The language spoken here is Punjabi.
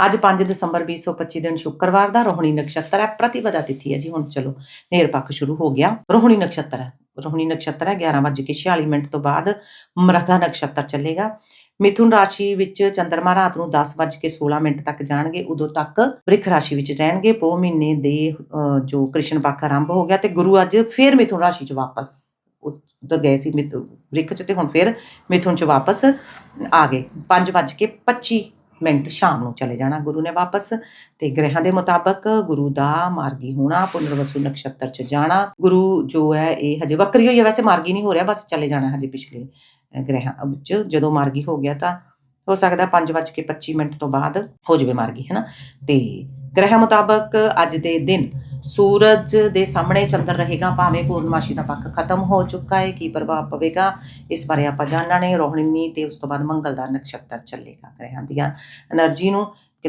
ਅੱਜ 5 ਦਸੰਬਰ 2025 ਦਿਨ ਸ਼ੁੱਕਰਵਾਰ ਦਾ ਰੋਹਿਣੀ ਨਕਸ਼ਤਰ ਹੈ ਪ੍ਰਤੀਪਦਾ ਤਿਥੀ ਹੈ ਜੀ, ਹੁਣ ਚਲੋ ਨੇਰ ਪੱਖ ਸ਼ੁਰੂ ਹੋ ਗਿਆ। ਰੋਹਿਣੀ ਨਕਸ਼ਤਰ ਹੈ, ਰੋਹਿਣੀ ਨਕਸ਼ਤਰ ਹੈ 11:46 ਮਿੰਟ ਤੋਂ ਬਾਅਦ ਮ੍ਰਗਾ ਨਕਸ਼ਤਰ ਚੱਲੇਗਾ। ਮਿਥੁਨ ਰਾਸ਼ੀ ਵਿੱਚ ਚੰਦਰਮਾ ਰਾਤ ਨੂੰ 10:16 ਮਿੰਟ ਤੱਕ ਜਾਣਗੇ, ਉਦੋਂ ਤੱਕ ਵ੍ਰਿਖ ਰਾਸ਼ੀ ਵਿੱਚ ਰਹਿਣਗੇ। ਪੋ ਮਹੀਨੇ ਦੇ ਜੋ ਕ੍ਰਿਸ਼ਨ ਪੱਖ ਆਰੰਭ ਹੋ ਗਿਆ ਤੇ ਗੁਰੂ ਅੱਜ ਫੇਰ ਮਿਥੁਨ ਰਾਸ਼ੀ 'ਚ ਵਾਪਸ ਉਧਰ ਗਏ ਸੀ, ਮਿਥ ਵ੍ਰਿਖ 'ਚ ਤੇ ਹੁਣ ਫੇਰ ਮਿਥੁਨ 'ਚ ਵਾਪਸ ਆ ਗਏ। 5:25 ਮਿੰਟ ਸ਼ਾਮ ਨੂੰ ਚਲੇ ਜਾਣਾ ਗੁਰੂ ਨੇ ਵਾਪਸ ਤੇ ਗ੍ਰਹਿਾਂ ਦੇ ਮੁਤਾਬਕ ਗੁਰੂ ਦਾ ਮਾਰਗੀ ਹੋਣਾ ਪੁਨਰਵਸੂ ਨਕਸ਼ਤਰ 'ਚ ਜਾਣਾ। ਗੁਰੂ ਜੋ ਹੈ ਇਹ ਹਜੇ ਵਕਰੀ ਹੋਈ ਹੈ ਵੈਸੇ ਮਾਰਗੀ ਨਹੀਂ ਹੋ ਰਿਹਾ ਬਸ ਚਲੇ ਜਾਣਾ ਹਜੇ ਪਿਛਲੇ ਅਹ, ਗ੍ਰਹਿਾਂ ਵਿੱਚ। ਜਦੋਂ ਮਾਰਗੀ ਹੋ ਗਿਆ ਤਾਂ ਹੋ ਸਕਦਾ 5:25 ਮਿੰਟ ਤੋਂ ਬਾਅਦ ਹੋ ਜਾਵੇ ਮਾਰਗੀ ਹੈ ਨਾ ਤੇ ਗ੍ਰਹਿ ਮੁਤਾਬਕ ਅੱਜ ਦੇ ਦਿਨ ਸੂਰਜ ਦੇ ਸਾਹਮਣੇ ਚੰਦਰ ਰਹੇਗਾ, ਭਾਵੇਂ ਪੂਰਨਮਾਸ਼ੀ ਦਾ ਪੱਖ ਖਤਮ ਹੋ ਚੁੱਕਾ ਹੈ, ਕੀ ਪ੍ਰਭਾਵ ਪਵੇਗਾ? ਇਸ ਬਾਰੇ ਆਪਾਂ ਜਾਣਾਂਗੇ ਰੋਹਿਣੀ ਤੇ ਉਸ ਤੋਂ ਬਾਅਦ ਮੰਗਲ ਦਾ ਨਕਸ਼ਤਰ ਚੱਲੇਗਾ ਗ੍ਰਹਿਾਂ ਦੀਆਂ। એનર્ਜੀ ਨੂੰ